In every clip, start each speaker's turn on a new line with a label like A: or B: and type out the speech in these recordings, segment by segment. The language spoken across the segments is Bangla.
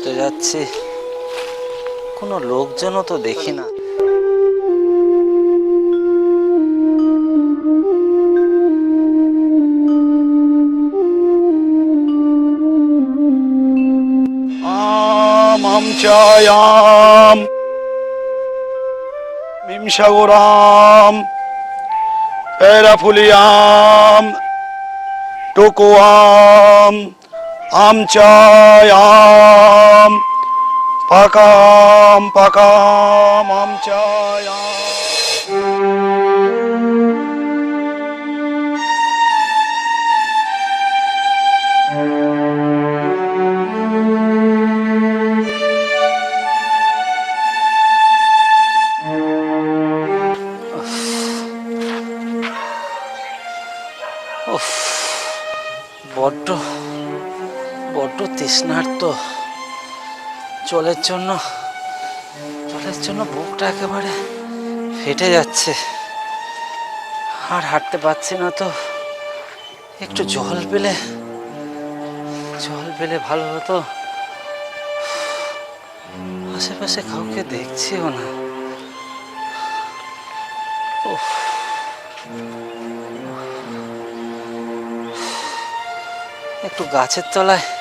A: হেঁটে যাচ্ছি। কোনো লোকজনও তো দেখি না।
B: চায়াম মিমসাগরাম পেরাফুলিয়াম টোকোয়াম আম চায়াম পাকাম পাকাম আম
A: উফ। বড্ড বড্ড তৃষ্ণার্ত জলের জন্য জলের জন্য বুকটা একেবারে ফেটে যাচ্ছে। আর হাঁটতে পারছি না তো। একটু জল পেলে জল পেলে ভালো হতো। আশেপাশে কাউকে দেখছিও না। একটু গাছের তলায়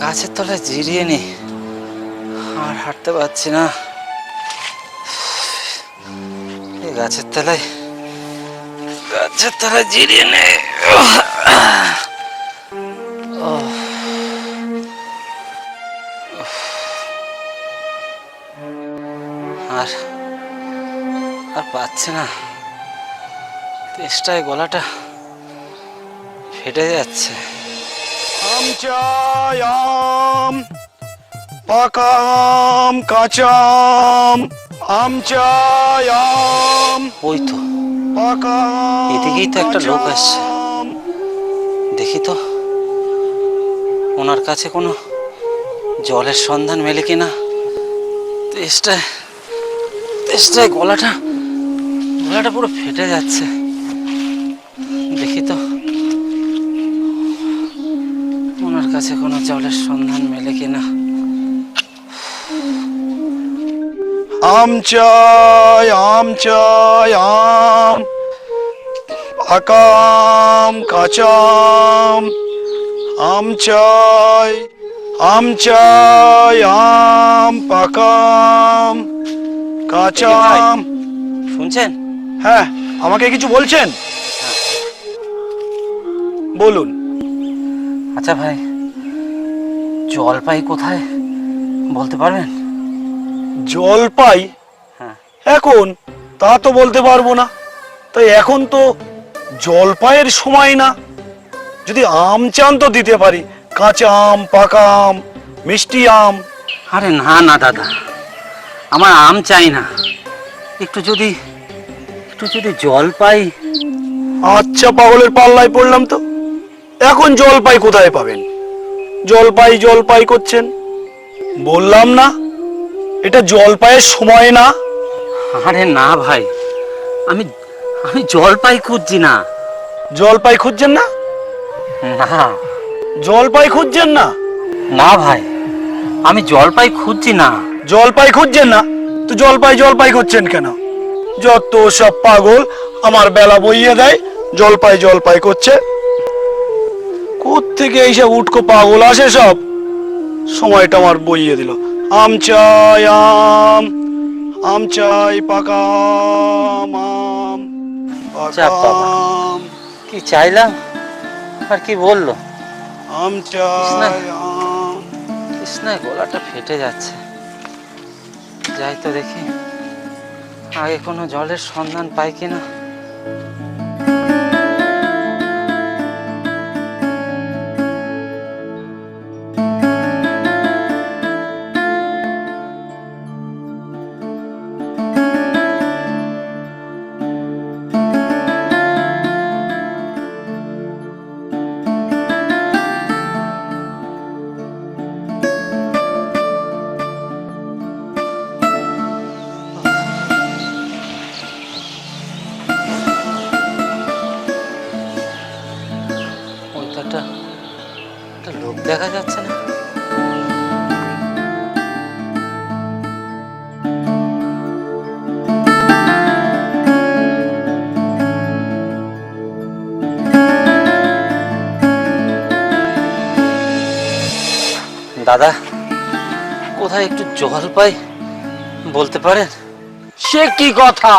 A: গাছের তলায় জিরিয়ে নি। আর হাঁটতে পারছি না। এই গাছের তলায় গাছের তলায় জিরিয়ে নে। আর আর পাচ্ছি না। তেষ্টায় গলাটা ফেটে যাচ্ছে।
B: চায়াম পাকাম কাঁচাম আম চায়াম
A: ওই তো।
B: পাকাম
A: এদিকেই তো একটা লোক আসছে। দেখি তো ওনার কাছে কোনো জলের সন্ধান মেলে কিনা? তেষ্টায় তেষ্টায় গলাটা গলাটা পুরো ফেটে যাচ্ছে। দেখি তো। কাছে কোনো জলের সন্ধান মেলে কিনা?
B: আম চাই আম চাই আম। পাকাম কাঁচাম। আম চাই আম চাই আম পাকাম কাঁচাম।
A: শুনছেন?
B: হ্যাঁ আমাকে কিছু বলছেন? বলুন।
A: আচ্ছা ভাই জলপাই কোথায়? বলতে পারবেন?
B: জলপাই?
A: হ্যাঁ।
B: এখন? তা তো বলতে পারব না। তাই এখন তো জলপাইয়ের সময় না। যদি আম চান তো দিতে পারি। কাঁচা আম পাকা আম মিষ্টি আম।
A: আরে না না দাদা। আমার আম চাই না। একটু যদি একটু যদি জল পাই
B: আচ্ছা পাগলের পাল্লায় পড়লাম তো। এখন জলপাই কোথায় পাবেন? জলপাই জলপাই করছেন। বললাম না এটা জলপাইয়ের সময় না।
A: আরে না ভাই আমি আমি জলপাই খুঁজছি না।
B: জলপাই খুঁজছেন না?
A: না।
B: জলপাই খুঁজছেন না?
A: না ভাই আমি জলপাই খুঁজছি না।
B: জলপাই খুঁজছেন না? তো জলপাই জলপাই করছেন কেন? যত সব পাগল আমার বেলা বইয়ে দেয় জলপাই জলপাই করছে। থেকে এইসব উটকো পাগল আসে সব। সময়টা আমার বইয়ে দিল। আম চাই আম আম চাই পাকা আম, আম
A: যা বাবা।
B: আম,
A: কি চাইলাম? আর কি বলল?
B: আম চাই আম।
A: কৃষ্ণায় গলাটা ফেটে যাচ্ছে। যাই তো দেখি আগে কোনো জলের সন্ধান পাই কিনা। না দাদা, কোথায় একটু জল পাই বলতে পারেন?
C: সে কি কথা?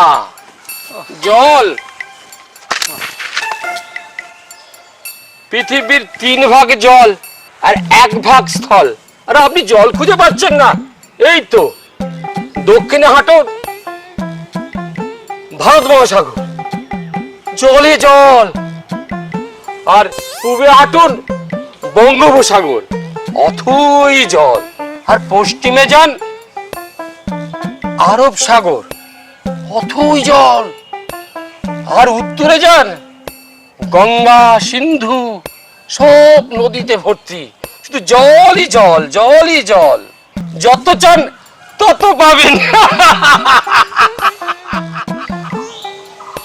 C: জল? পৃথিবীর তিন ভাগ জল আর এক ভাগ স্থল। আর আপনি জল খুঁজে পাচ্ছেন না। এই তো, দক্ষিণে হাঁটো, ভারত মহাসাগর। জলে জল। আর পূবে হাঁটুন বঙ্গোপসাগর। অথই জল। আর পশ্চিমে যান আরব সাগর। অথই জল। আর উত্তরে যান গঙ্গা, সিন্ধু, সব নদীতে ভর্তি। শুধু জলই জল জলই জল। যত চান তত পাবেন।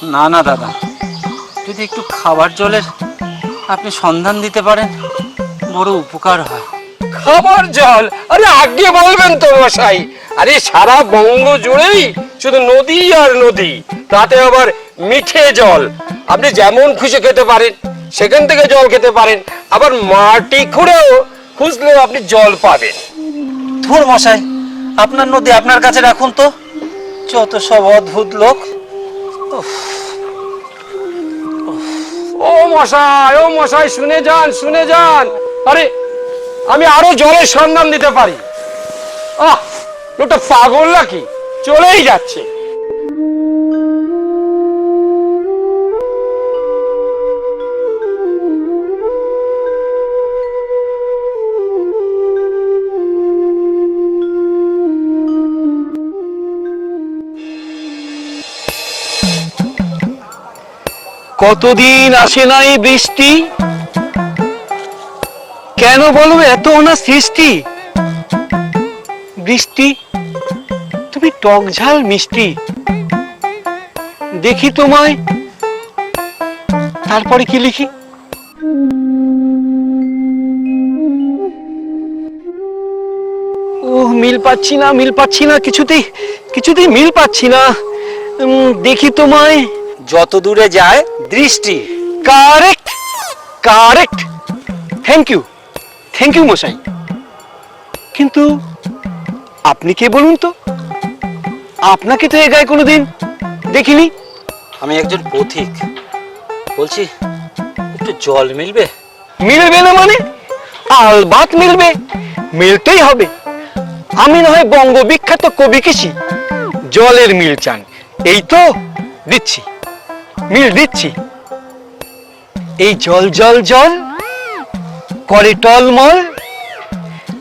A: না না, দাদা। যদি একটু খাবার জলের আপনি সন্ধান দিতে পারেন, বড় উপকার হয়।
C: খাবার জল। আরে আগে বলবেন তো মশাই। আরে সারা বঙ্গ জুড়েই শুধু নদী আর নদী তাতে আবার মিঠে জল। আপনি যেমন খুশি খেতে পারেন সেখান থেকে জল খেতে পারেন। আবার মাটি খুঁড়েও খুঁজলেও আপনি জল পাবেন।
A: ধুর মশাই আপনার নদী আপনার কাছে রাখুন তো। যত সব অদ্ভুত লোক।
C: ও মশাই ও মশাই শুনে যান শুনে যান। আরে আমি আরও জলের সন্ধান দিতে পারি। আহ, লোকটা পাগল নাকি? চলেই যাচ্ছে।
D: কতদিন আসে নাই বৃষ্টি? কেন বলব? এত না সৃষ্টি। বৃষ্টি? তুমি টক ঝাল মিষ্টি। দেখি তোমায়। তারপরে কি লিখি? ও মিল পাচ্ছি না মিল পাচ্ছি না কিছুতেই কিছুতেই মিল পাচ্ছি না। দেখি তোমায়।
A: যত দূরে যায় দৃষ্টি।
D: Correct correct thank you thank you মশাই। কিন্তু আপনি কে বলুন তো? আপনাকে তো এ গায়ে কোনোদিন দেখিনি?
A: আমি একজন পথিক। বলছি একটু জল মিলবে?
D: মিলবে না মানে? আলবাত মিলবে। মিলতেই হবে। আমি না হয় বঙ্গ বিখ্যাত কবি কৃষি জলের মিল চান। এই তো দিচ্ছি। মিল দিচ্ছি। এই জল জল জল। করে টলমল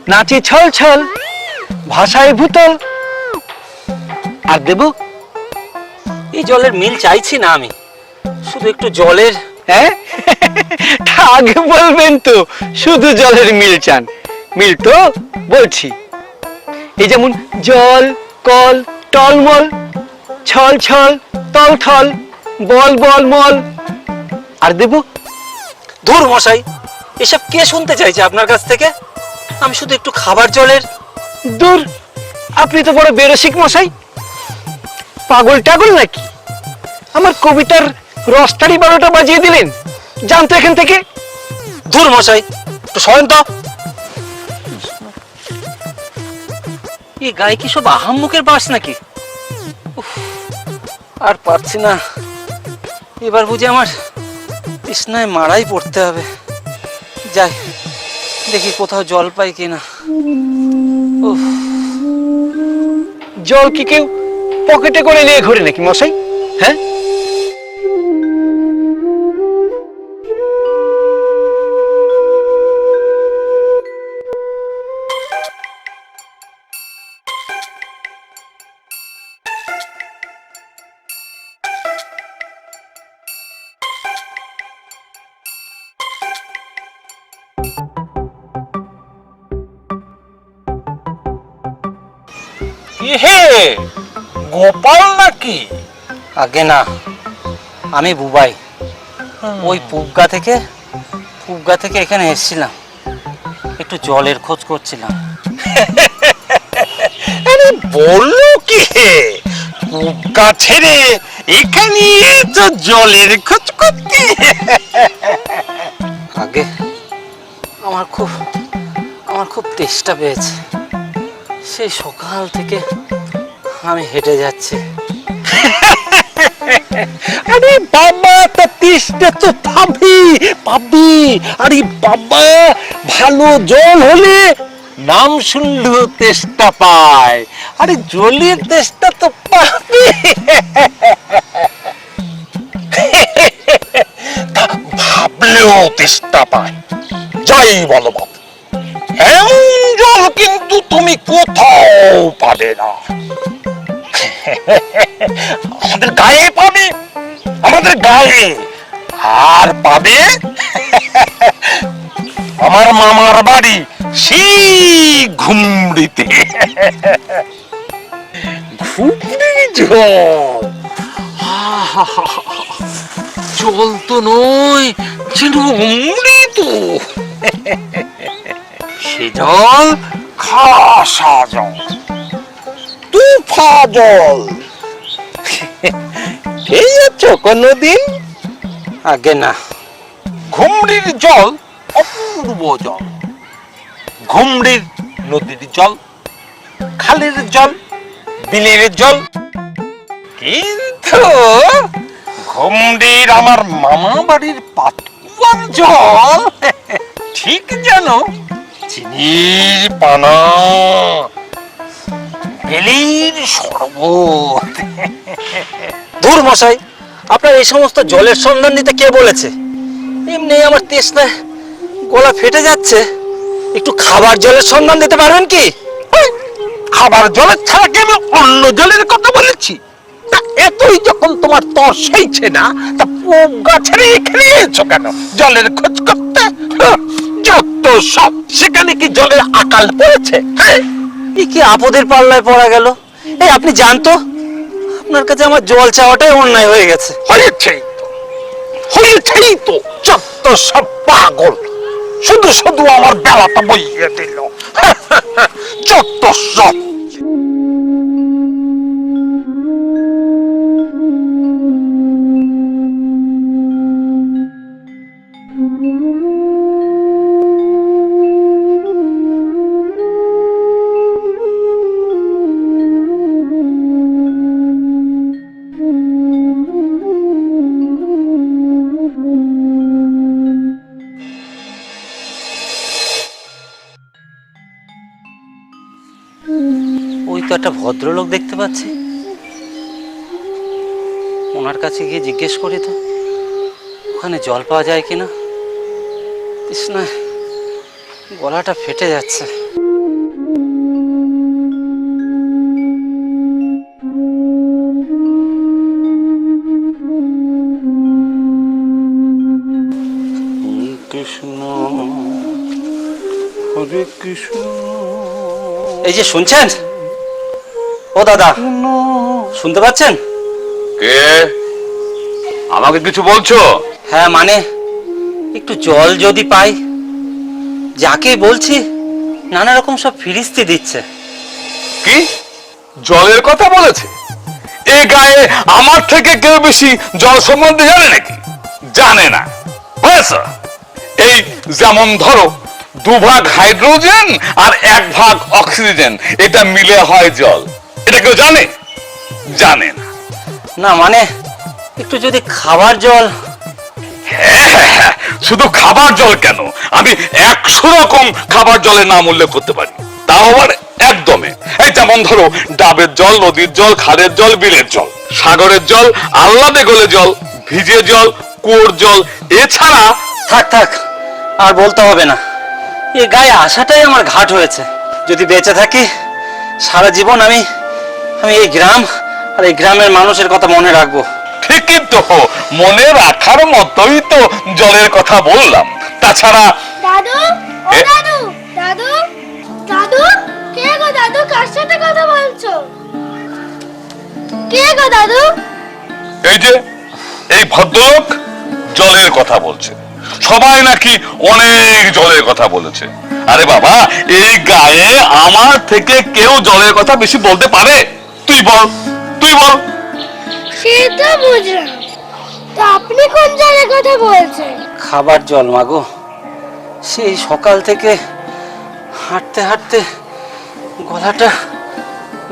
D: নাচে ছল ছল ভাষায় ভূতল। আর দেব?
A: এই জলের মিল চাইছি না আমি। শুধু একটু জলের
D: হ্যাঁ? আগে বলবেন তো শুধু জলের মিল চান। মিল তো বলছি। এই যেমন জল কল টলমল ছল ছল তল থল বল বল মল আর দেব?
A: ধুর মশাই এসব কে শুনতে চাইছে আপনার কাছ থেকে? আমি শুধু একটু খাবার জলের
D: দূর। আপনি তো বড় বেরসিক মশাই। পাগল টাগল নাকি? আমার কবিতার রসটারি বারোটা বাজিয়ে দিলেন। জানতো এখান থেকে?
A: দূর মশাই, একটু সরেন তো। এই গায়ে কি সব আহাম্মুকের বাস নাকি? আর পারছি না। এবার বুঝি আমার তৃষ্ণায় মারাই পড়তে হবে। যাই, দেখি কোথাও জল পাই কিনা।
D: জল কি কেউ পকেটে করে নিয়ে ঘুরে নাকি মশাই?
C: হে গোপাল নাকি?
A: আগে না আমি বুবাই। ওই পুবগা থেকে পুবগা থেকে এখানে এসেছিলাম। একটু জলের খোঁজ করছিলাম।
C: আরে বলল কি হে? কুকা ছেড়ে এখানে তো জলের খোঁজ করতে?
A: আগে আমার খুব আমার খুব তেষ্টা পেয়েছে। সেই সকাল থেকে আমি হেঁটে যাচ্ছি।
E: আরে বাবা তা তেষ্টা তো পাবি পাবি আরে বাবা, ভালো জল হলে নাম শুনলেও তেষ্টা পায়। আরে জলের তেষ্টা তো পাবি। ভাবলেও তেষ্টা পায়। যাই বলো এমন জল কিন্তু তুমি কোথাও পাবে না। আমাদের গায়ে পাবে, আমাদের গায়ে আর পাবে আমার মামার বাড়ি সেই ঘুমড়িতে। ঘুমড়ি জল! জল তো নয় যেন অমৃত সে জল খাসা জল তুফা জল খেয়েছ কোনদিন?
A: আগে না।
E: ঘুমড়ির জল, অপূর্ব জল। ঘুমড়ির নদীর জল, খালের জল, বিলের জল। কিন্তু ঘুমড়ির আমার মামা বাড়ির পাতুয়ার জল, ঠিক যেন চিনির পানা বেলির শরবত
A: দূর মশাই আপনার এই সমস্ত জলের সন্ধান দিতে কে বলেছে? এমনি আমার তেষ্টায় গলা ফেটে যাচ্ছে। একটু খাবার জলের সন্ধান দিতে পারবেন কি?
E: খাবার জলের ছাড়া কি আমি অন্য জলের কথা বলেছি? তা এতই যখন তোমার তর সইছে না তা গাছের এখানে এসো কেন? জলের খোঁজ করতে? হাহ, সব সেখানে কি জলের আকাল পড়েছে? হ্যাঁ?
A: কি আপদের পাল্লায় পড়া গেল? এই আপনি জানতো? আপনার কাছে আমার জল চাওয়াটাই অন্যায় হয়ে গেছে।
E: হয়েছেই তো। হয়েছেই তো। যত সব পাগল। শুধু শুধু আমার বেলাটা বইয়ে দিল। যত সব।
A: তো একটা ভদ্রলোক দেখতে পাচ্ছি। ওনার কাছে গিয়ে জিজ্ঞেস করি তো ওখানে জল পাওয়া যায় কিনা? তৃষ্ণায় গলাটা ফেটে যাচ্ছে।
E: কৃষ্ণ হরে কৃষ্ণ।
A: এই যে শুনছেন? ও দাদা শুনতে পাচ্ছেন?
F: কে? আমাকে কিছু বলছো?
A: হ্যাঁ মানে একটু জল যদি পাই। যাকে বলছি নানা রকম সব ফিরিস্তি দিচ্ছে।
F: কি? জলের কথা বলেছে? এই গায়ে আমার থেকে কেউ বেশি জল সম্বন্ধে জানে নাকি? জানে না। বুঝেছ এই যেমন ধরো দুভাগ হাইড্রোজেন আর এক ভাগ অক্সিজেন এটা মিলে হয় জল। এটা কেউ জানে? জানে না।
A: না মানে একটু যদি খাবার জল।
F: হ্যাঁ, শুধু খাবার জল কেন? আমি একশো রকম খাবার জলের নাম উল্লেখ করতে পারি। তাও আবার একদমে। এই যেমন ধরো ডাবের জল নদীর জল খাদের জল বিলের জল সাগরের জল আহ্লাদে গলে জল ভিজে জল কুয়োর জল এছাড়া
A: থাক থাক আর বলতে হবে না। এ গায়ে আসাটাই আমার ঘাট হয়েছে। যদি বেঁচে থাকি সারা জীবন আমি আমি এই গ্রাম আর এই গ্রামের মানুষের কথা মনে রাখব।
F: ঠিকই তো মনে রাখার মতোই তো জলের কথা বললাম। তাছাড়া
G: দাদু ও
F: এ-
G: দাদু দাদু দাদু কে গো দাদু কার সাথে কথা বলছো? কে গো দাদু?
F: এই যে এই ভদ্রলোক জলের কথা বলছে। সবাই নাকি অনেক জলের কথা বলেছে। আরে বাবা এই গায়ে আমার থেকে কেউ জলের কথা বেশি বলতে পারে? তুই বল তুই বল।
G: সে তো বুঝলাম। তা আপনি কোন জায়গায় কথা বলছেন?
A: খাবার জল মাগো। সেই সকাল থেকে হাঁটতে হাঁটতে গলাটা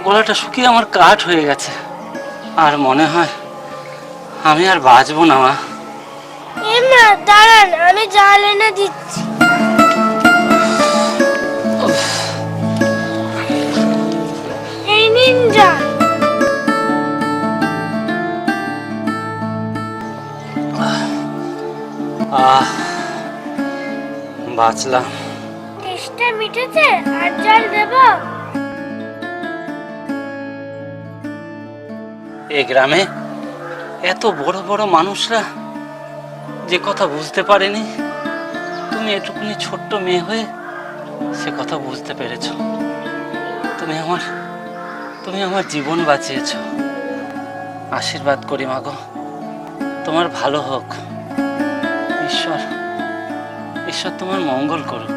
A: গলাটা শুকিয়ে আমার কাঠ হয়ে গেছে। আর মনে হয় আমি আর বাঁচবো না মা।
G: এমা দাঁড়ান আমি জাল এনে দিচ্ছি। এই নিন জাল।
A: আহ বাঁচলাম।
G: তেষ্টা মিটেছে? আর জাল দেবো?
A: এই গ্রামে এত বড় বড় মানুষরা যে কথা বুঝতে পারেনি। তুমি এটুকুনি ছোট্ট মেয়ে হয়ে সে কথা বুঝতে পেরেছ। তুমি আমার তুমি আমার জীবন বাঁচিয়েছ। আশীর্বাদ করি মাগো তোমার ভালো হোক। ঈশ্বর ঈশ্বর তোমার মঙ্গল করুক।